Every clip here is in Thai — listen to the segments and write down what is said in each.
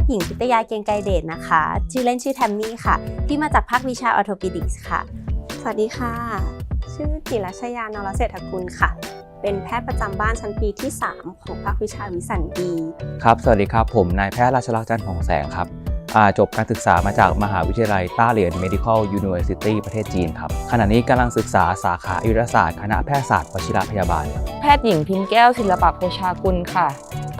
ทย์หญิงพิตยาเกียงไกรเดชนะคะ ชื่อเล่นชื่อแทมมี่ค่ะ ที่มาจากภาควิชาออโทปิดิกส์ค่ะ สวัสดีค่ะ ชื่อจิรัชยานรเศรษฐกุลค่ะ เป็นแพทย์ประจำบ้านชั้นปีที่ 3 ของภาควิชาวิสัญญีครับ สวัสดีครับ ผมนายแพทย์ราชลักษณ์จันทร์ของแสงครับอ่าจบการศึกษามาจากมหาวิทยาลัยต้าเหรียน Medical University ประเทศจีนครับ ขณะนี้กำลังศึกษาสาขาอายุรศาสตร์ คณะแพทยศาสตร์วชิรพยาบาลครับแพทย์หญิงพิมพ์แก้วศิลปะโภชากุลค่ะ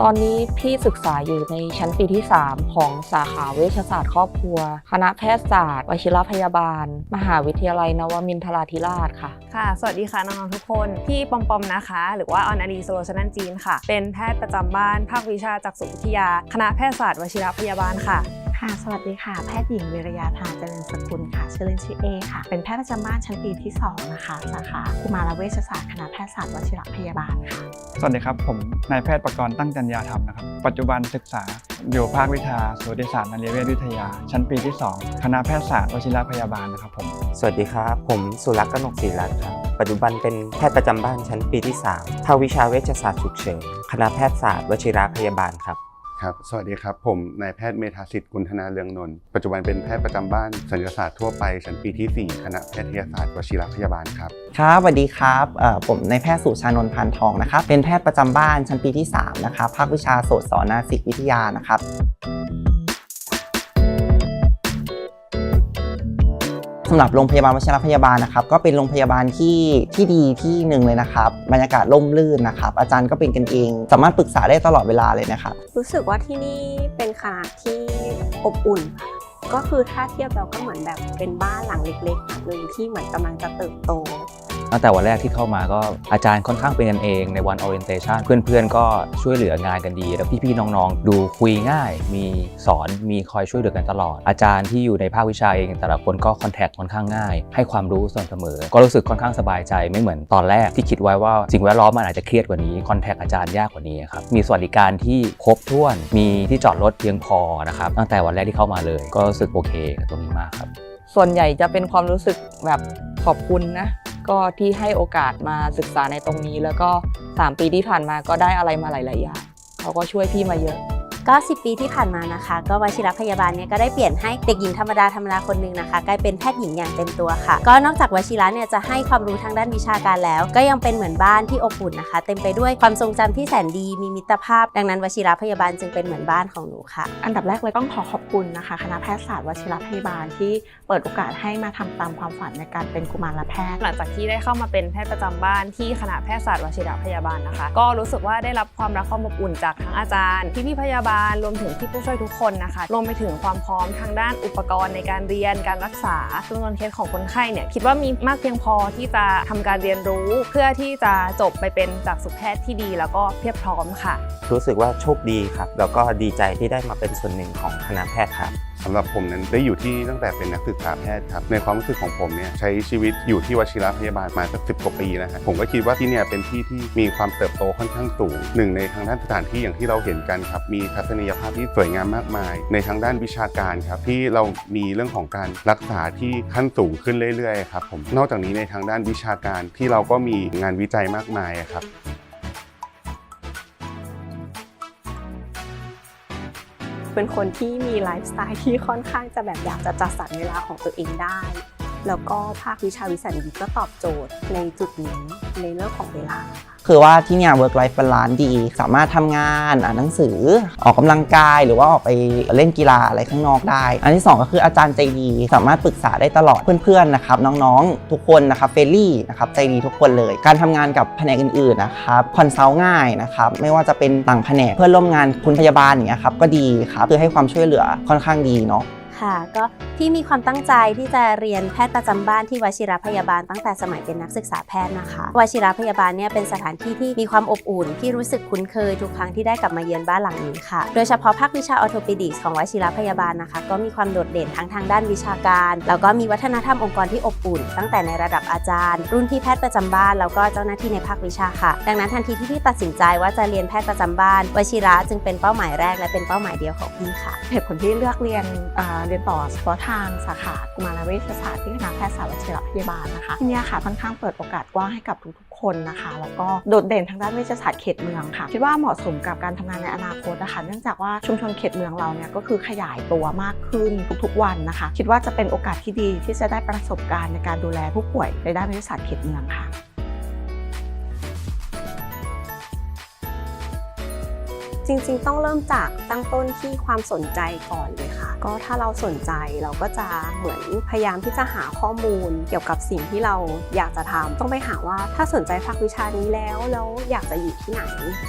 ตอนนี้พี่ศึกษาอยู่ในชั้นปีที่ 3 ของสาขาเวชศาสตร์ครอบครัว คณะแพทยศาสตร์วชิรพยาบาล มหาวิทยาลัยนวมินทราธิราชค่ะ ค่ะ สวัสดีค่ะน้องๆทุกคน พี่ปอมปอมนะคะ หรือว่าออนอารีโซโลชันันจีนค่ะ เป็นแพทย์ประจำบ้าน ภาควิชาจักษุวิทยา คณะแพทยศาสตร์วชิรพยาบาลค่ะค่ะ สวัสดีค่ะ แพทย์หญิงวิรยาธาเจริญสกุลค่ะ ชื่อเล่นชื่อเอค่ะ เป็นแพทย์ประจำบ้านชั้นปีที่ 2 นะคะ สาขากุมารเวชศาสตร์ คณะแพทยศาสตร์วชิรพยาบาลค่ะ สวัสดีครับ ผม นายแพทย์ประกรณ์ตั้งจัญญาธรรมนะครับ ปัจจุบันศึกษาอยู่ภาควิชาสูติศาสตร์นริเวศวิทยา ชั้นปีที่ 2 คณะแพทยศาสตร์วชิรพยาบาลนะครับผม สวัสดีครับ ผมสุรักษ์กนกศรีรัตน์ครับ ปัจจุบันเป็นแพทย์ประจำบ้านชั้นปีที่3ภาควิชาเวชศาสตร์ฉุกเฉิน คณะแพทยศาสตร์วชิรพยาบาลครับ ครับ สวัสดีครับ ผมนายแพทย์เมธาสิทธิ์กุลธนาเรืองนนท์ ปัจจุบันเป็นแพทย์ประจำบ้านศัลยศาสตร์ทั่วไปชั้นปีที่ 4 คณะแพทยศาสตร์วชิรพยาบาลครับ ครับสวัสดีครับผมนายแพทย์สุชานนท์พันทองนะครับ เป็นแพทย์ประจำบ้านชั้นปีที่ 3 นะครับ ภาควิชาโสตสอนนาสิกวิทยานะครับ สำหรับโรงพยาบาลวชิรพยาบาลนะครับก็เป็นโรงพยาบาลที่ที่ดีที่หนึ่งเลยนะครับบรรยากาศร่มรื่นนะครับ อาจารย์ก็เป็นกันเอง สามารถปรึกษาได้ตลอดเวลาเลยนะครับรู้สึกว่าที่นี่เป็นคณะที่อบอุ่น ก็คือถ้าเทียบเราก็เหมือนแบบเป็นบ้านหลังเล็กๆหลังหนึ่งที่เหมือนกำลังจะเติบโต ตั้งแต่วันแรกที่เข้ามาก็อาจารย์ค่อนข้างเป็นกันเองในวัน orientation เพื่อนๆ ก็ช่วยเหลืองานกันดี แล้วพี่ๆ น้องๆ ดูคุยง่าย มีสอนมีคอยช่วยเหลือกันตลอด อาจารย์ที่อยู่ในภาควิชาเอง แต่ละคนก็คอนแทคค่อนข้างง่าย ให้ความรู้สม่ำเสมอ ก็รู้สึกค่อนข้างสบายใจไม่เหมือนตอนแรกที่คิดไว้ว่าสิ่งแวดล้อมมันอาจจะเครียดกว่านี้คอนแทคอาจารย์ยากกว่านี้ครับมีสวัสดิการที่ครบถ้วนมีที่จอดรถเพียงพอนะครับตั้งแต่วันแรกที่เข้ามาเลย ก็รู้สึกโอเคกับตรงนี้มากครับส่วนใหญ่จะเป็นความรู้สึกแบบขอบคุณนะ ก็ที่ให้โอกาสมาศึกษาในตรงนี้ แล้วก็ 3 ปีที่ผ่านมาก็ได้อะไรมาหลาย ๆ อย่างเขาก็ช่วยพี่มาเยอะ ก็ 10 ปีที่ผ่านมานะคะ ก็วชิรพยาบาลเนี่ยก็ได้เปลี่ยนให้เด็กหญิงธรรมดาธรรมดาคนหนึ่งนะคะกลายเป็นแพทย์หญิงอย่างเต็มตัวค่ะ ก็นอกจากวชิระเนี่ยจะให้ความรู้ทางด้านวิชาการแล้ว ก็ยังเป็นเหมือนบ้านที่อบอุ่นนะคะ เต็มไปด้วยความทรงจำที่แสนดีมีมิตรภาพ ดังนั้นวชิรพยาบาลจึงเป็นเหมือนบ้านของหนูค่ะ อันดับแรกเลยต้องขอขอบคุณนะคะ คณะแพทยศาสตร์วชิรพยาบาลที่เปิดโอกาสให้มาทำตามความฝันในการเป็นกุมารแพทย์ หลังจากที่ได้เข้ามาเป็นแพทย์ประจำบ้านที่คณะแพทยศาสตร์วชิรพยาบาลนะคะ ก็รู้สึกว่าได้รับความรักความอบอุ่นจากทั้งอาจารย์พี่ๆพยาบาลรวมถึงที่ผู้ช่วยทุกคนนะคะ รวมไปถึงความพร้อมทางด้านอุปกรณ์ในการเรียนการรักษาจำนวนเคสของคนไข้เนี่ยคิดว่ามีมากเพียงพอที่จะทำการเรียนรู้ เพื่อที่จะจบไปเป็นจากสุแพทย์ที่ดี แล้วก็เพียบพร้อมค่ะ รู้สึกว่าโชคดีครับ แล้วก็ดีใจที่ได้มาเป็นส่วนหนึ่งของคณะแพทย์ครับ สำหรับผมนั้นได้อยู่ที่ตั้งแต่เป็นนักศึกษาแพทย์ครับในความรู้สึกของผมเนี่ยใช้ชีวิตอยู่ที่วชิรพยาบาลมาสักสิบกว่าปีนะฮะผมก็คิดว่าที่เนี่ยเป็นที่ที่มีความเติบโตค่อนข้างสูงหนึ่งในทางด้านสถานที่อย่างที่เราเห็นกันครับมีทัศนียภาพที่สวยงามมากมาย ในทางด้านวิชาการครับที่เรามีเรื่องของการรักษาที่ขั้นสูงขึ้นเรื่อยๆครับผมนอกจากนี้ในทางด้านวิชาการที่เราก็มีงานวิจัยมากมายครับ เป็นคนที่มีไลฟ์สไตล์ที่ค่อนข้างจะแบบอยากจะจัดสรรเวลาของตัวเองได้ แล้วก็ภาควิชาวิสัญญีก็ตอบโจทย์ในจุดนี้ในเรื่องของเวลา คือว่าที่เนี่ย work life balance ดี สามารถทำงานอ่านหนังสือออกกำลังกายหรือว่าออกไปเล่นกีฬาอะไรข้างนอกได้ อันที่ 2 ก็คืออาจารย์ใจดี สามารถปรึกษาได้ตลอดเพื่อนๆนะครับน้องๆ ทุกคนนะครับเฟรลี่นะครับใจดีทุกคนเลย การทำงานกับแผนกอื่นๆนะครับคอนซัลท์ง่ายนะครับไม่ว่าจะเป็นต่างแผนกเพื่อนร่วมงานคุณพยาบาลอย่างเงี้ยครับก็ดีครับคือให้ความช่วยเหลือค่อนข้างดีเนาะ ค่ะ ก็พี่มีความตั้งใจที่จะเรียนแพทย์ประจำบ้านที่วชิรพยาบาลตั้งแต่สมัยเป็นนักศึกษาแพทย์นะคะวชิรพยาบาลเนี่ยเป็นสถานที่ที่มีความอบอุ่นที่รู้สึกคุ้นเคยทุกครั้งที่ได้กลับมาเยือนบ้านหลังนี้ค่ะ โดยเฉพาะภาควิชาออโทปิดิกส์ของวชิรพยาบาลนะคะ ก็มีความโดดเด่นทั้งทางด้านวิชาการ แล้วก็มีวัฒนธรรมองค์กรที่อบอุ่น ตั้งแต่ในระดับอาจารย์ รุ่นพี่แพทย์ประจำบ้านแล้วก็เจ้าหน้าที่ในภาควิชาค่ะ ดังนั้นทันทีที่พี่ตัดสินใจว่าจะเรียนแพทย์ประจำบ้านวชิระจึงเป็นเป้าหมายแรกและเป็นเป้าหมายเดียวของพี่ค่ะเหตุผลที่เลือกเรียนเรียนต่อเฉพาะทางสาขากุมารเวชศาสตร์ที่คณะแพทยศาสตร์วชิรพยาบาลนะคะที่เนี่ยค่ะค่อนข้างเปิดโอกาสกว้างให้กับทุกๆคนนะคะ แล้วก็โดดเด่นทางด้านเวชศาสตร์เขตเมืองค่ะ คิดว่าเหมาะสมกับการทำงานในอนาคตนะคะเนื่องจากว่าชุมชนเขตเมืองเราเนี่ยก็คือขยายตัวมากขึ้นทุกๆวันนะคะ คิดว่าจะเป็นโอกาสที่ดีที่จะได้ประสบการณ์ในการดูแลผู้ป่วยในด้านเวชศาสตร์เขตเมืองค่ะ จริงๆ ต้องเริ่มจากตั้งต้นที่ความสนใจก่อนเลยค่ะ ก็ถ้าเราสนใจเราก็จะเหมือนพยายามที่จะหาข้อมูล เกี่ยวกับสิ่งที่เราอยากจะทำต้องไปหาว่าถ้าสนใจภาควิชานี้แล้วแล้วอยากจะอยู่ที่ไหน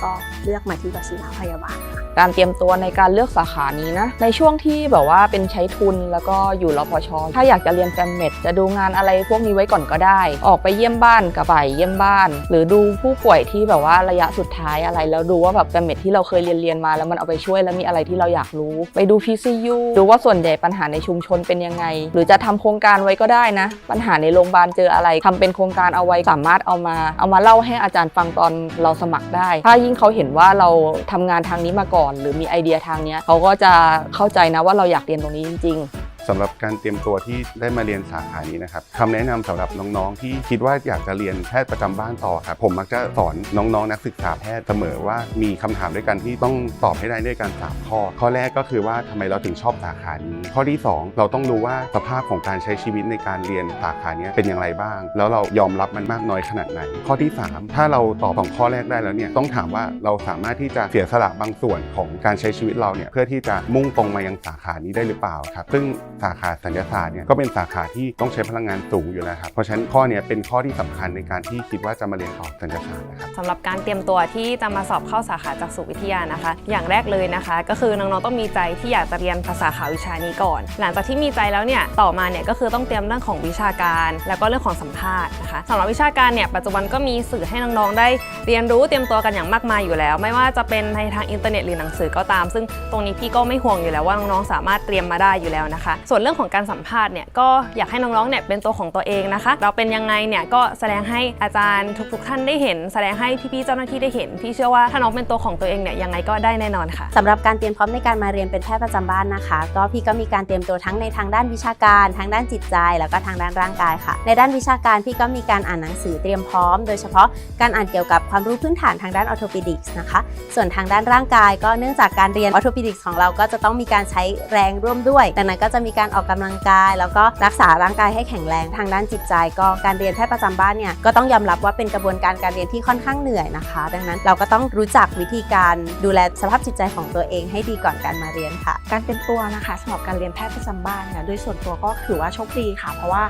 ก็เลือกมาที่วชิระพยาบาลการเตรียมตัวในการเลือกสาขานี้นะในช่วงที่แบบว่าเป็นใช้ทุนแล้วก็อยู่รพชถ้าอยากจะเรียนแฟมเมดจะดูงานอะไรพวกนี้ไว้ก่อนก็ได้ ออกไปเยี่ยมบ้านกับไปเยี่ยมบ้าน หรือดูผู้ป่วยที่แบบว่าระยะสุดท้ายอะไรแล้วดูว่าแบบแฟมเมดที่เราเคยรียนเรียนมาแล้วมันเอาไปช่วยแล้วมีอะไรที่เราอยากรู้ ไปดู PCU ดูว่าส่วนใหญ่ปัญหาในชุมชนเป็นยังไง หรือจะทำโครงการไว้ก็ได้นะ ปัญหาในโรงพยาบาลเจออะไรทำเป็นโครงการเอาไว้สามารถเอามา เอามาเล่าให้อาจารย์ฟังตอนเราสมัครได้ ถ้ายิ่งเขาเห็นว่าเราทำงานทางนี้มาก่อน หรือมีไอเดียทางนี้เขาก็จะเข้าใจนะว่าเราอยากเรียนตรงนี้จริง ๆ สำหรับการเตรียมตัวที่ได้มาเรียนสาขานี้นะครับคำแนะนำสำหรับน้องๆ ที่คิดว่าอยากจะเรียนแพทย์ประจำบ้านต่อครับผมมักจะสอนน้องๆ นักศึกษาแพทย์เสมอว่ามีคำถามด้วยกันที่ต้องตอบให้ได้ด้วยกันสามข้อ ข้อแรกก็คือว่าทำไมเราถึงชอบสาขานี้ ข้อที่ 2 เราต้องรู้ว่าสภาพของการใช้ชีวิตในการเรียนสาขานี้เป็นอย่างไรบ้าง แล้วเรายอมรับมันมากน้อยขนาดไหน ข้อที่ 3 ถ้าเราตอบสองข้อแรกได้แล้วเนี่ยต้องถามว่าเราสามารถที่จะเสียสละบางส่วนของการใช้ชีวิตเราเนี่ยเพื่อที่จะมุ่งตรงมายังสาขานี้ได้หรือเปล่าครับซึ่งสาขาสัญญาศาสตร์เนี่ยก็เป็นสาขาที่ต้องใช้พลังงานสูงอยู่แล้วครับเพราะฉะนั้นข้อเนี้ยเป็นข้อที่สำคัญในการที่คิดว่าจะมาเรียนต่อสัญญาศาสตร์นะครับสำหรับการเตรียมตัวที่จะมาสอบเข้าสาขาจักษุวิทยานะคะ อย่างแรกเลยนะคะ ก็คือน้องๆต้องมีใจที่อยากจะเรียนภาษาขาวิชานี้ก่อน หลังจากที่มีใจแล้วเนี่ยต่อมาเนี่ยก็คือต้องเตรียมเรื่องของวิชาการ แล้วก็เรื่องของสัมภาษณ์นะคะสำหรับวิชาการเนี่ยปัจจุบันก็มีสื่อให้น้องๆได้เรียนรู้เตรียมตัวกันอย่างมากมายอยู่แล้ว ไม่ว่าจะเป็นในทางอินเทอร์เน็ตหรือหนังสือก็ตาม ซึ่งตรงนี้พี่ก็ไม่ห่วงอยู่แล้วว่าน้องๆสามารถเตรียมมาได้อยู่แล้วนะคะส่วนเรื่องของการสัมภาษณ์เนี่ยก็อยากให้น้องๆเนี่ยเป็นตัวของตัวเองนะคะ เราเป็นยังไงเนี่ยก็แสดงให้อาจารย์ทุกๆ ท่านได้เห็น แสดงให้พี่ๆเจ้าหน้าที่ได้เห็นพี่เชื่อว่าถ้าน้องเป็นตัวของตัวเองเนี่ยยังไงก็ได้แน่นอนค่ะสำหรับการเตรียมพร้อมในการมาเรียนเป็นแพทย์ประจำบ้านนะคะ ก็พี่ก็มีการเตรียมตัวทั้งในทางด้านวิชาการ ทางด้านจิตใจ แล้วก็ทางด้านร่างกายค่ะ ในด้านวิชาการพี่ก็มีการอ่านหนังสือเตรียมพร้อม โดยเฉพาะการอ่านเกี่ยวกับความรู้พื้นฐานทางด้านออโทปิดิกส์นะคะส่วนทางด้านร่างกายก็เนื่องจากการเรียนออโทปิดิกส์ของเราก็จะต้องมีการใช้แรงร่วมด้วยดังนั้นก็จะมีการออกกำลังกาย แล้วก็รักษาร่างกายให้แข็งแรงทางด้านจิตใจ ก็การเรียนแพทย์ประจำบ้านเนี่ยก็ต้องยอมรับว่าเป็นกระบวนการการเรียนที่ค่อนข้างเหนื่อยนะคะ ดังนั้นเราก็ต้องรู้จักวิธีการดูแลสภาพจิตใจของตัวเองให้ดีก่อนการมาเรียนค่ะ การเตรียมตัวนะคะสำหรับการเรียนแพทย์ประจำบ้านเนี่ยโดยส่วนตัวก็ถือว่าโชคดีค่ะ เพราะว่า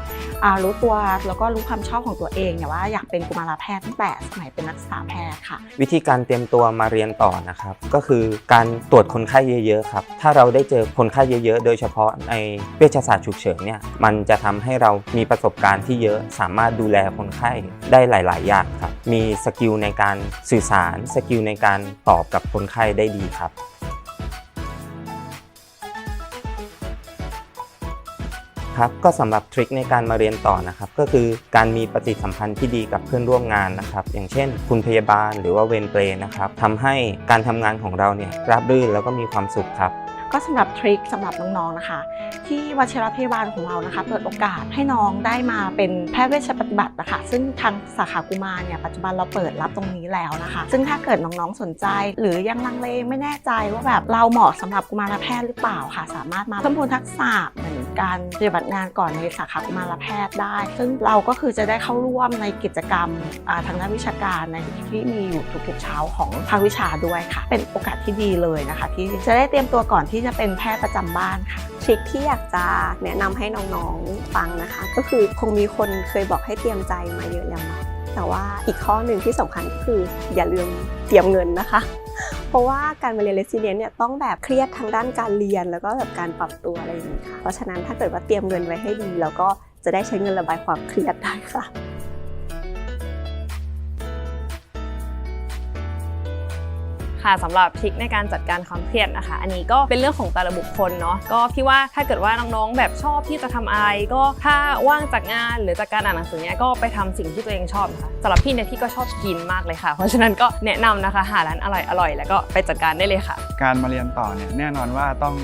อ่ารู้ตัวแล้วก็รู้ความชอบของตัวเองเนี่ยว่าอยากเป็นกุมารแพทย์ตั้งแต่สมัยเป็นนักศึกษาแพทย์ค่ะ วิธีการเตรียมตัวมาเรียนต่อนะครับ ก็คือการตรวจคนไข้เยอะๆครับถ้าเราได้เจอคนไข้เยอะๆ โดยเฉพาะในเวชศาสตร์ฉุกเฉินเนี่ยมันจะทำให้เรามีประสบการณ์ที่เยอะสามารถดูแลคนไข้ได้หลาย ๆ อย่างครับ มีสกิลในการสื่อสาร สกิลในการตอบกับคนไข้ได้ดีครับครับก็สำหรับทริคในการมาเรียนต่อนะครับก็คือการมีปฏิสัมพันธ์ที่ดีกับเพื่อนร่วมงานนะครับ อย่างเช่น คุณพยาบาลหรือว่าเวรเปร์นะครับทำให้การทำงานของเราเนี่ยราบรื่นแล้วก็มีความสุขครับ ก็สำหรับทริคสำหรับน้องๆนะคะ ที่วชิรพยาบาลของเรานะคะ เปิดโอกาสให้น้องได้มาเป็นแพทย์เวชปฏิบัตินะคะซึ่งทางสาขากุมารเนี่ยปัจจุบันเราเปิดรับตรงนี้แล้วนะคะ ซึ่งถ้าเกิดน้องๆสนใจ หรือยังลังเลไม่แน่ใจว่าแบบเราเหมาะสำหรับกุมารแพทย์หรือเปล่าค่ะ สามารถมาเพิ่มพูนทักษะเหมือนการปฏิบัติงานก่อนในสาขากุมารแพทย์ได้ ซึ่งเราก็คือจะได้เข้าร่วมในกิจกรรมทางด้านวิชาการในที่มีอยู่ทุกๆเช้าของภาควิชาด้วยค่ะ เป็นโอกาสที่ดีเลยนะคะ ที่จะได้เตรียมตัวก่อนที่จะเป็นแพทย์ประจำบ้านค่ะทริคที่อยากจะแนะนำให้น้องๆฟังนะคะ ก็คือคงมีคนเคยบอกให้เตรียมใจมาเยอะแล้วเนาะแต่ว่าอีกข้อหนึ่งที่สำคัญก็คืออย่าลืมเตรียมเงินนะคะ เพราะว่าการมาเรียนเรสซิเ e นเนี่ยต้องแบบเครียดทางด้านการเรียนแล้วก็แบบการปรับตัวอะไรอย่างนี้ค่ะเพราะฉะนั้นถ้าเกิดว่าเตรียมเงินไว้ให้ดี แล้วก็จะได้ใช้เงินระบายความเครียดได้ค่ะ ค่ะสำหรับทริคในการจัดการความเครียดนะคะ อันนี้ก็เป็นเรื่องของแต่ละบุคคลเนาะก็พี่ว่าถ้าเกิดว่าน้องๆแบบชอบที่จะทำอะไรก็ถ้าว่างจากงานหรือจากการอ่านหนังสือเนี้ยก็ไปทำสิ่งที่ตัวเองชอบนะคะสำหรับพี่เนี่ยพี่ก็ชอบกินมากเลยค่ะ เพราะฉะนั้นก็แนะนำนะคะหาร้านอร่อยๆแล้วก็ไปจัดการได้เลยค่ะ การมาเรียนต่อเนี่ยแน่นอนว่าต้อง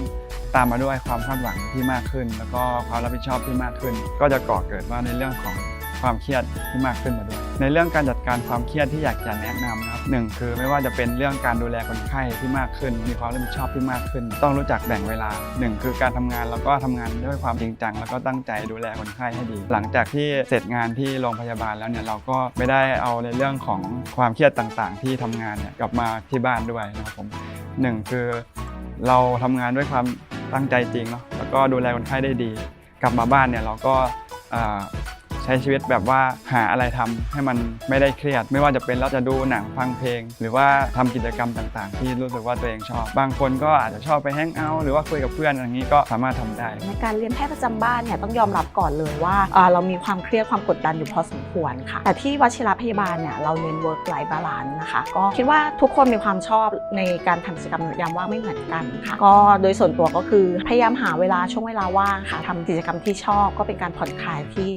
ตามมาด้วยความคาดหวังที่มากขึ้น แล้วก็ความรับผิดชอบที่มากขึ้น ก็จะก่อเกิดว่าในเรื่องของความเครียดที่มากขึ้นมาด้วย ในเรื่องการจัดการความเครียดที่อยากจะแนะนำนะครับหนึ่งคือไม่ว่าจะเป็นเรื่องการดูแลคนไข้ที่มากขึ้น มีความรับผิดชอบที่มากขึ้น ต้องรู้จักแบ่งเวลาหนึ่งคือการทำงานแล้วก็ทำงานด้วยความจริงจังแล้วก็ตั้งใจดูแลคนไข้ให้ดี หลังจากที่เสร็จงานที่โรงพยาบาลแล้วเนี่ยเราก็ไม่ได้เอาในเรื่องของความเครียดต่างๆ ที่ทำงานเนี่ยกลับมาที่บ้านด้วยนะครับผม หนึ่งคือเราทำงานด้วยความตั้งใจจริงเนาะแล้วก็ดูแลคนไข้ได้ดี กลับมาบ้านเนี่ยเราก็อ่า ใช้ชีวิตแบบว่าหาอะไรทำให้มันไม่ได้เครียด ไม่ว่าจะเป็นเราจะดูหนังฟังเพลง หรือว่าทำกิจกรรมต่างๆ ที่รู้สึกว่าตัวเองชอบ บางคนก็อาจจะชอบไปแฮงเอาท์หรือว่าคุยกับเพื่อนอย่างนี้ก็สามารถทำได้ ในการเรียนแพทย์ประจำบ้านเนี่ยต้องยอมรับก่อนเลยว่าเออเรามีความเครียดความกดดันอยู่พอสมควรค่ะ แต่ที่วชิรพยาบาลเนี่ยเราเน้น work life balance นะคะ ก็คิดว่าทุกคนมีความชอบในการทำกิจกรรมยามว่างไม่เหมือนกันค่ะ ก็โดยส่วนตัวก็คือพยายามหาเวลาช่วงเวลาว่างค่ะทำกิจกรรมที่ชอบก็เป็นการผ่อนคลายที่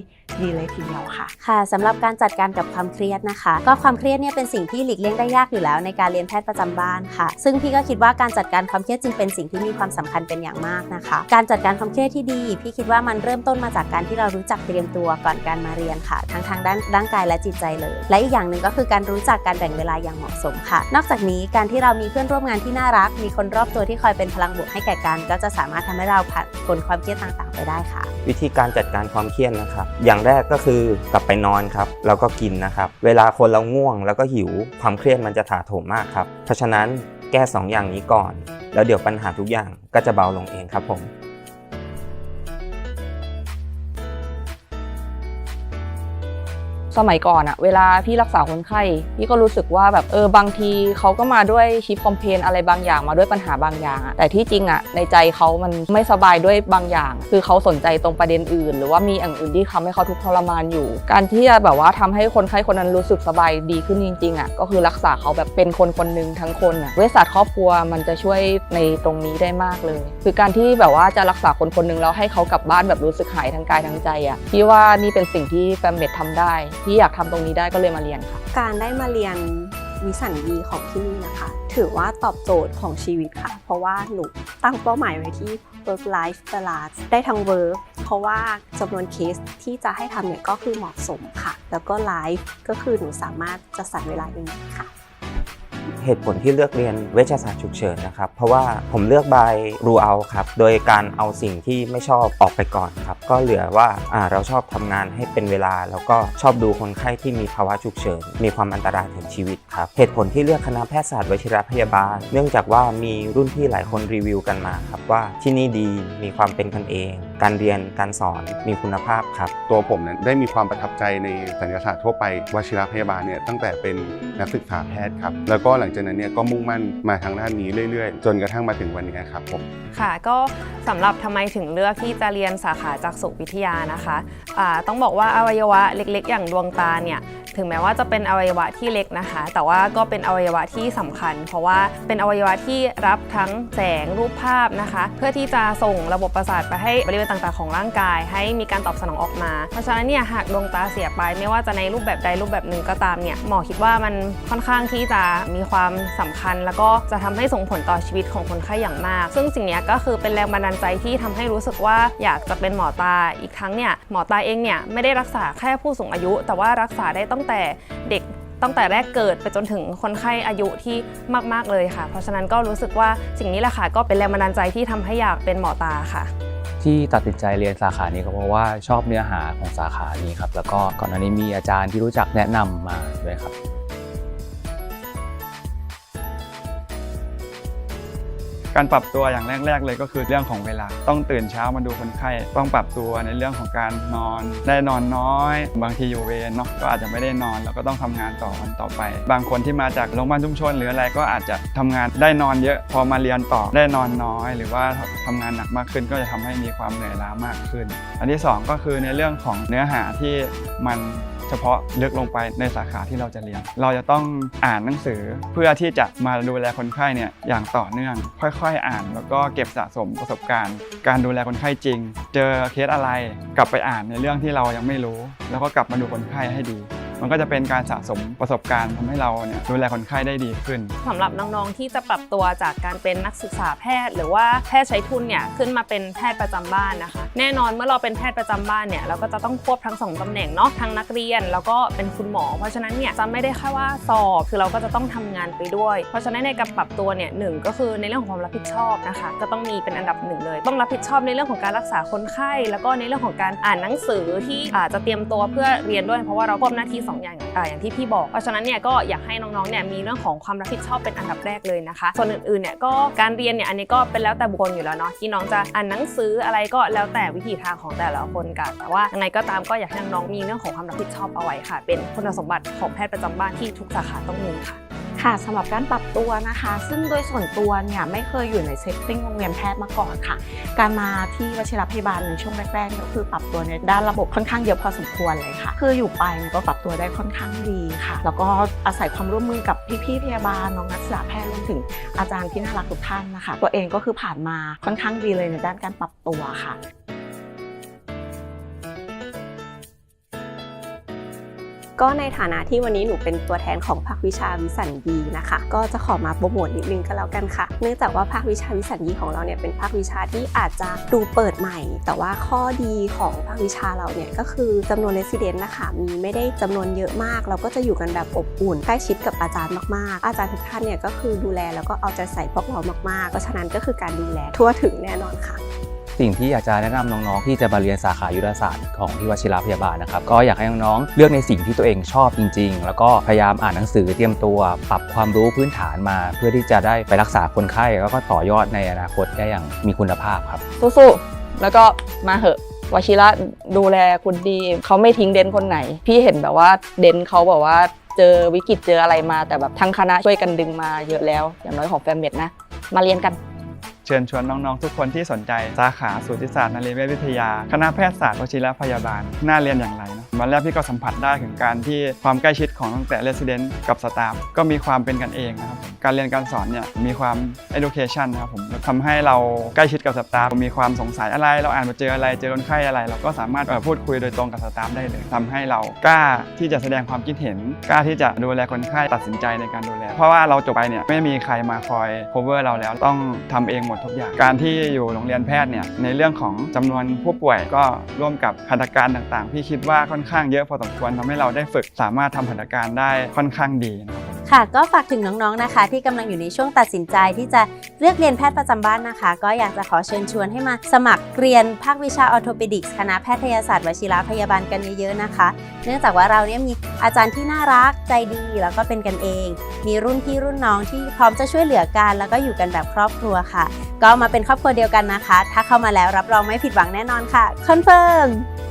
ดีเลยทีเดียวค่ะ ค่ะสำหรับการจัดการกับความเครียดนะคะ ก็ความเครียดเนี่ยเป็นสิ่งที่หลีกเลี่ยงได้ยากอยู่แล้วในการเรียนแพทย์ประจำบ้านค่ะ ซึ่งพี่ก็คิดว่าการจัดการความเครียดจึงเป็นสิ่งที่มีความสำคัญเป็นอย่างมากนะคะ การจัดการความเครียดที่ดี พี่คิดว่ามันเริ่มต้นมาจากการที่เรารู้จักเตรียมตัวก่อนการมาเรียนค่ะ ทั้งทางด้านร่างกายและจิตใจเลย และอีกอย่างหนึ่งก็คือการรู้จักการแบ่งเวลาอย่างเหมาะสมค่ะ นอกจากนี้การที่เรามีเพื่อนร่วมงานที่น่ารัก มีคนรอบตัวที่คอยเป็นพลังบวกให้แก่กัน ก็จะสามารถทำให้เราผ่านพ้นความเครียดต่างๆ ไปได้ค่ะ วิธีการจัดการความเครียดนะครับ อย่างแรกก็คือกลับไปนอนครับ แล้วก็กินนะครับ เวลาคนเราง่วงแล้วก็หิวความเครียดมันจะถาโถมมากครับ เพราะฉะนั้นแก้สองอย่างนี้ก่อน แล้วเดี๋ยวปัญหาทุกอย่างก็จะเบาลงเองครับผม สมัยก่อนอะเวลาพี่รักษาคนไข้พี่ก็รู้สึกว่าแบบเออบางทีเขาก็มาด้วยชิปคอมเพนอะไรบางอย่างมาด้วยปัญหาบางอย่างอะแต่ที่จริงอะในใจเขามันไม่สบายด้วยบางอย่าง คือเขาสนใจตรงประเด็นอื่น หรือว่ามีอย่างอื่นที่ทำให้เขาทุกข์ทรมานอยู่ การที่จะแบบว่าทำให้คนไข้คนนั้นรู้สึกสบายดีขึ้นจริงๆอะก็คือรักษาเขาแบบเป็นคนคนหนึ่งทั้งคนอะเวชศาสตร์ครอบครัวมันจะช่วยในตรงนี้ได้มากเลย คือการที่แบบว่าจะรักษาคนคนหนึ่งแล้วให้เขากลับบ้านแบบรู้สึกหายทั้งกายทั้งใจอะพี่ว่านี่เป็นสิ่งที่แฟมเมดทำได้ที่อยากทำตรงนี้ได้ก็เลยมาเรียนค่ะ การได้มาเรียนวิสันดีของที่นี่นะคะ ถือว่าตอบโจทย์ของชีวิตค่ะ เพราะว่าหนูตั้งเป้าหมายไว้ที่ work life balance ได้ทั้ง work เพราะว่าจำนวนเคสที่จะให้ทำเนี่ยก็คือเหมาะสมค่ะ แล้วก็ life ก็คือหนูสามารถจะสรรเวลาเองค่ะ เหตุผลที่เลือกเรียนเวชศาสตร์ฉุกเฉินนะครับ เพราะว่าผมเลือกใบรูเอาครับ โดยการเอาสิ่งที่ไม่ชอบออกไปก่อนครับ ก็เหลือว่าเราชอบทำงานให้เป็นเวลา แล้วก็ชอบดูคนไข้ที่มีภาวะฉุกเฉิน มีความอันตรายถึงชีวิตครับ เหตุผลที่เลือกคณะแพทยศาสตร์วชิรพยาบาล เนื่องจากว่ามีรุ่นพี่หลายคนรีวิวกันมาครับว่าที่นี่ดี มีความเป็นกันเอง การเรียนการสอนมีคุณภาพครับ ตัวผมเนี่ยได้มีความประทับใจในศัลยศาสตร์ทั่วไปวชิรพยาบาลเนี่ยตั้งแต่เป็นนักศึกษาแพทย์ครับ แล้วก็หลังจากนั้นเนี่ยก็มุ่งมั่นมาทางด้านนี้เรื่อยๆ จนกระทั่งมาถึงวันนี้ครับผมค่ะก็สำหรับทำไมถึงเลือกที่จะเรียนสาขาจักษุวิทยานะคะอ่าต้องบอกว่าอวัยวะเล็กๆ อย่างดวงตาเนี่ย ถึงแม้ว่าจะเป็นอวัยวะที่เล็กนะคะ แต่ว่าก็เป็นอวัยวะที่สำคัญ เพราะว่าเป็นอวัยวะที่รับทั้งแสงรูปภาพนะคะ เพื่อที่จะส่งระบบประสาทไปให้บริเวณต่างๆของร่างกาย ให้มีการตอบสนองออกมา เพราะฉะนั้นเนี่ยหากดวงตาเสียไปไม่ว่าจะในรูปแบบใดรูปแบบหนึ่งก็ตามเนี่ยหมอคิดว่ามันค่อนข้างที่จะมีความสำคัญ แล้วก็จะทำให้ส่งผลต่อชีวิตของคนไข้อย่างมาก ซึ่งสิ่งนี้ก็คือเป็นแรงบันดาลใจที่ทำให้รู้สึกว่าอยากจะเป็นหมอตาอีกทั้งเนี่ยหมอตาเองเนี่ยไม่ได้รักษาแค่ผู้สูงอายุ แต่ว่ารักษาได้ตั้งแต่เด็กตั้งแต่แรกเกิดไปจนถึงคนไข้อายุที่มาก ๆ เลยค่ะ เพราะฉะนั้นก็รู้สึกว่าสิ่งนี้แหละค่ะ ก็เป็นแรงบันดาลใจที่ทำให้อยากเป็นหมอตาค่ะ ที่ตัดสินใจเรียนสาขานี้ก็เพราะว่าชอบเนื้อหาของสาขานี้ครับ แล้วก็ก่อนหน้านี้มีอาจารย์ที่รู้จักแนะนำมาด้วยครับ การปรับตัวอย่างแรก ๆ เลยก็คือเรื่องของเวลา ต้องตื่นเช้ามาดูคนไข้ ต้องปรับตัวในเรื่องของการนอน ได้นอนน้อย บางทีอยู่เวรเนาะก็อาจจะไม่ได้นอนแล้วก็ต้องทำงานต่อวันต่อไป บางคนที่มาจากโรงพยาบาลชุมชน หรืออะไรก็อาจจะทำงานได้นอนเยอะพอมาเรียนต่อได้นอนน้อย หรือว่าทำงานหนักมากขึ้นก็จะทำให้มีความเหนื่อยล้ามากขึ้น อันที่สองก็คือในเรื่องของเนื้อหาที่มัน เฉพาะลึกลงไปในสาขาที่เราจะเรียน เราจะต้องอ่านหนังสือเพื่อที่จะมาดูแลคนไข้เนี่ยอย่างต่อเนื่อง ค่อยๆ อ่าน แล้วก็เก็บสะสมประสบการณ์ การดูแลคนไข้จริง เจอเคสอะไร กลับไปอ่านในเรื่องที่เรายังไม่รู้ แล้วก็กลับมาดูคนไข้ให้ดี มันก็จะเป็นการสะสมประสบการณ์ทำให้เราเนี่ยดูแลคนไข้ได้ดีขึ้นสำหรับน้องๆที่จะปรับตัวจากการเป็นนักศึกษาแพทย์ หรือว่าแพทย์ใช้ทุนเนี่ยขึ้นมาเป็นแพทย์ประจำบ้านนะคะ แน่นอนเมื่อเราเป็นแพทย์ประจำบ้านเนี่ยเราก็จะต้องควบทั้งสองตำแหน่งเนาะทั้งนักเรียนแล้วก็เป็นคุณหมอ เพราะฉะนั้นเนี่ยจะไม่ได้แค่ว่าสอบคือเราก็จะต้องทำงานไปด้วย เพราะฉะนั้นในการปรับตัวเนี่ยหนึ่งก็คือในเรื่องของความรับผิดชอบนะคะ ก็ต้องมีเป็นอันดับหนึ่งเลย ต้องรับผิดชอบในเรื่องของการรักษาคนไข้ แล้วก็ในเรื่องของการอ่านหนังสือที่อาจจะเตรียมตัวเพื่อเรียนด้วย เพราะว่าเราควบหน้าที่สองอย่างออย่างที่พี่บอก เพราะฉะนั้นเนี่ยก็อยากให้น้องๆเนี่ยมีเรื่องของความรับผิดชอบเป็นอันดับแรกเลยนะคะ ส่วนอื่นๆเนี่ยก็การเรียนเนี่ยอันนี้ก็เป็นแล้วแต่บุคคลอยู่แล้วเนาะที่น้องจะอ่านหนังสืออะไรก็แล้วแต่วิธีทางของแต่ละคนกันแต่ว่ายังไงก็ตามก็อยากให้น้องมีเรื่องของความรับผิดชอบเอาไว้ค่ะ เป็นคุณสมบัติของแพทย์ประจำบ้านที่ทุกสาขาต้องมีค่ะ ค่ะสำหรับการปรับตัวนะคะ ซึ่งโดยส่วนตัวเนี่ยไม่เคยอยู่ในเซตติ้งโรงเรียนแพทย์มาก่อนค่ะ การมาที่วชิรพยาบาลในช่วงแรกๆก็คือปรับตัวในด้านระบบค่อนข้างเยอะพอสมควรเลยค่ะ คืออยู่ไปก็ปรับตัวได้ค่อนข้างดีค่ะ แล้วก็อาศัยความร่วมมือกับพี่ๆพยาบาลน้องนักศึกษาแพทย์รวมถึงอาจารย์ที่น่ารักทุกท่านนะคะ ตัวเองก็คือผ่านมาค่อนข้างดีเลยในด้านการปรับตัวค่ะ ก็ในฐานะที่วันนี้หนูเป็นตัวแทนของภาควิชาวิสัญญีนะคะ ก็จะขอมาโปรโมทนิดนึงก็แล้วกันค่ะ เนื่องจากว่าภาควิชาวิสัญญีของเราเนี่ยเป็นภาควิชาที่อาจจะดูเปิดใหม่ แต่ว่าข้อดีของภาควิชาเราเนี่ยก็คือจำนวนเลสซิเดนต์นะคะมีไม่ได้จำนวนเยอะมาก เราก็จะอยู่กันแบบอบอุ่นใกล้ชิดกับอาจารย์มากๆ อาจารย์ทุกท่านเนี่ยก็คือดูแลแล้วก็เอาใจใส่พวกเรามากๆเพราะฉะนั้นก็คือการดูแลทั่วถึงแน่นอนค่ะ สิ่งที่อยากจะแนะนำน้องๆที่จะมาเรียนสาขายุทธศาสตร์ของที่วชิระพยาบาลนะครับก็อยากให้น้องๆเลือกในสิ่งที่ตัวเองชอบจริง ๆ แล้วก็พยายามอ่านหนังสือเตรียมตัว ปรับความรู้พื้นฐานมา เพื่อที่จะได้ไปรักษาคนไข้แล้วก็ต่อยอดในอนาคตได้อย่างมีคุณภาพครับสู้ๆแล้วก็มาเหอะวชิระดูแลคุณดีเขาไม่ทิ้งเดนคนไหน พี่เห็นแบบว่าเดนเขาแบบว่าเจอวิกฤตเจออะไรมาแต่แบบทั้งคณะช่วยกันดึงมาเยอะแล้ว อย่างน้อยของแฟมเมดนะ มาเรียนกัน เชิญชวนน้องๆ ทุกคนที่สนใจสาขาสูติศาสตร์นรีเวชวิทยา คณะแพทยศาสตร์วชิรพยาบาล น่าเรียนอย่างไรนะวันแรกพี่ก็สัมผัสได้ถึงการที่ความใกล้ชิดของตั้งแต่เรสซิเดนต์กับสตาฟก็มีความเป็นกันเองนะครับการเรียนการสอนเนี่ยมีความ education นะครับผมทำให้เราใกล้ชิดกับสตาฟมีความสงสัยอะไร เราอ่านมาเจออะไรเจอคนไข้อะไร เราก็สามารถพูดคุยโดยตรงกับสตาฟได้เลยทำให้เรากล้าที่จะแสดงความคิดเห็น กล้าที่จะดูแลคนไข้ตัดสินใจในการดูแล เพราะว่าเราจบไปเนี่ยไม่มีใครมาคอย cover เราแล้วต้องทำเองหมดทุกอย่าง การที่อยู่โรงเรียนแพทย์เนี่ยในเรื่องของจำนวนผู้ป่วยก็ร่วมกับหัตถการต่างๆ พี่คิดว่าค่อนข้างเยอะพอสมควรทำให้เราได้ฝึกสามารถทำหัตถการได้ค่อนข้างดีนะครับ ค่ะก็ฝากถึงน้องๆนะคะ ที่กำลังอยู่ในช่วงตัดสินใจที่จะเลือกเรียนแพทย์ประจำบ้านนะคะ ก็อยากจะขอเชิญชวนให้มาสมัครเรียนภาควิชาออ t โ p ปดิกส์คณะแพทยศาสตร์วชิระพยาบาลกันเยอะๆนะคะ เนื่องจากว่าเราเนี่ยมีอาจารย์ที่น่ารักใจดีแล้วก็เป็นกันเอง มีรุ่นพี่รุ่นน้องที่พร้อมจะช่วยเหลือกัน แล้วก็อยู่กันแบบครอบครัวค่ะ ก็มาเป็นครอบครัวเดียวกันนะคะ ถ้าเข้ามาแล้วรับรองไม่ผิดหวังแน่นอนค่ะคอนเฟิร์ม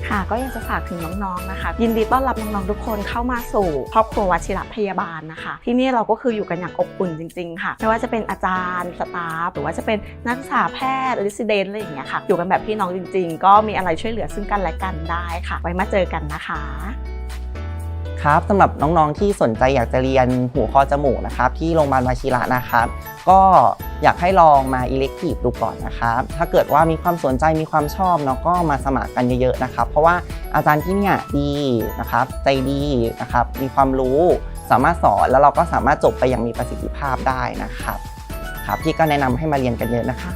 ค่ะก็อยากจะฝากถึงน้องๆนะคะ ยินดีต้อนรับน้องๆทุกคนเข้ามาสู่ครอบครัววชิระพยาบาลนะคะที่นี่เราก็คืออยู่กันอย่างอบอุ่นจริง ๆ ค่ะ ไม่ว่าจะเป็นอาจารย์สตาฟหรือว่าจะเป็นนักศึกษาแพทย์รีสิเดนอะไรอย่างเงี้ยค่ะ อยู่กันแบบพี่น้องจริง ๆ ก็มีอะไรช่วยเหลือซึ่งกันและกันได้ค่ะ ไว้มาเจอกันนะคะครับสำหรับน้องๆที่สนใจอยากจะเรียนหูคอจมูกนะครับที่โรงพยาบาลวชิระนะครับ ก็อยากให้ลองมา elective ดูก่อนนะครับ ถ้าเกิดว่ามีความสนใจมีความชอบเนาะก็มาสมัครกันเยอะๆนะครับ เพราะว่าอาจารย์ที่เนี่ยดีนะครับใจดีนะครับมีความรู้ สามารถสอนแล้วเราก็สามารถจบไปอย่างมีประสิทธิภาพได้นะครับครับพี่ก็แนะนำให้มาเรียนกันเยอะนะคะ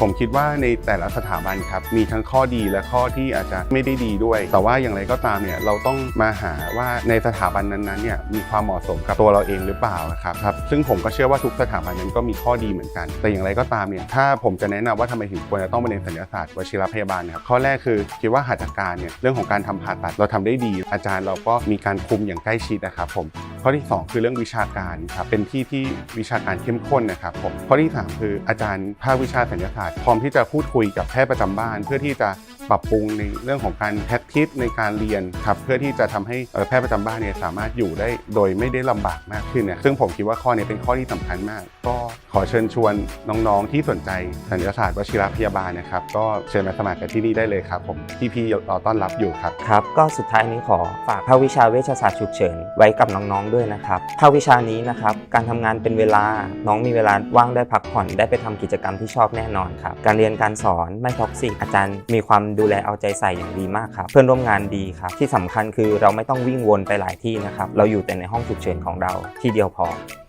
ผมคิดว่าในแต่ละสถาบันครับมีทั้งข้อดีและข้อที่อาจจะไม่ได้ดีด้วย แต่ว่าอย่างไรก็ตามเนี่ยเราต้องมาหาว่าในสถาบันนั้นๆเนี่ยมีความเหมาะสมกับตัวเราเองหรือเปล่านะครับครับซึ่งผมก็เชื่อว่าทุกสถาบันนั้นก็มีข้อดีเหมือนกัน แต่อย่างไรก็ตามเนี่ยถ้าผมจะแนะนำว่าทำไมถึงควรจะต้องมาเรียนศัลยศาสตร์วชิรพยาบาลนะครับข้อแรกคือคิดว่าหัตถการเนี่ยเรื่องของการทำผ่าตัดเราทำได้ดี อาจารย์เราก็มีการคุมอย่างใกล้ชิดนะครับผมข้อที่ 2 คือเรื่องวิชาการครับเป็นที่ที่วิชาการเข้มข้นนะครับผมข้อที่ 3 คืออาจารย์ภาควิชาสัญญาศาสตร์พร้อมที่จะพูดคุยกับแพทย์ประจำบ้าน เพื่อที่จะ ปรับปรุงในเรื่องของการแพททิสในการเรียนครับเพื่อที่จะทำให้แพทย์ประจำบ้านเนี่ยสามารถอยู่ได้โดยไม่ได้ลำบากมากขึ้นเนี่ยซึ่งผมคิดว่าข้อนี้เป็นข้อที่สำคัญมาก ก็ขอเชิญชวนน้องๆ ที่สนใจสัญญาศาสตร์วชิรพยาบาลนะครับก็เชิญมาสมัครกันที่นี่ได้เลยครับผมพี่ๆรอต้อนรับอยู่ครับครับ ก็สุดท้ายนี้ขอฝากภาควิชาเวชศาสตร์ฉุกเฉินไว้กับน้องๆด้วยนะครับภาควิชานี้นะครับการทำงานเป็นเวลาน้องมีเวลาว่างได้พักผ่อนได้ไปทำกิจกรรมที่ชอบแน่นอนครับการเรียนการสอนไม่ท็อกซิกอาจารย์มีความดูแลเอาใจใส่อย่างดีมากครับเพื่อนร่วมงานดีครับที่สำคัญคือเราไม่ต้องวิ่งวนไปหลายที่นะครับเราอยู่แต่ในห้องฉุกเฉินของเราที่เดียวพอ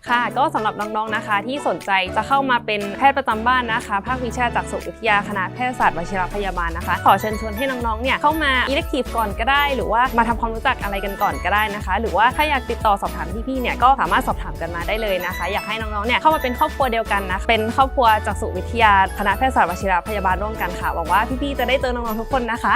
ค่ะก็สำหรับน้องๆนะคะ ที่สนใจจะเข้ามาเป็นแพทย์ประจำบ้านนะคะ ภาควิชาจากสุวิทยาคณะแพทยศาสตร์วชิรพยาบาลนะคะ ขอเชิญชวนให้น้องๆเนี่ยเข้ามา elective ก่อนก็ได้ หรือว่ามาทำความรู้จักอะไรกันก่อนก็ได้นะคะ หรือว่าถ้าอยากติดต่อสอบถามพี่ๆเนี่ยก็สามารถสอบถามกันมาได้เลยนะคะ อยากให้น้องๆเนี่ยเข้ามาเป็นครอบครัวเดียวกันนะเป็นครอบครัวจากสุวิทยาคณะแพทยศาสตร์วชิรพยาบาลร่วมกันค่ะหวังว่าพี่ๆจะได้เจอน้องๆทุกคนนะคะ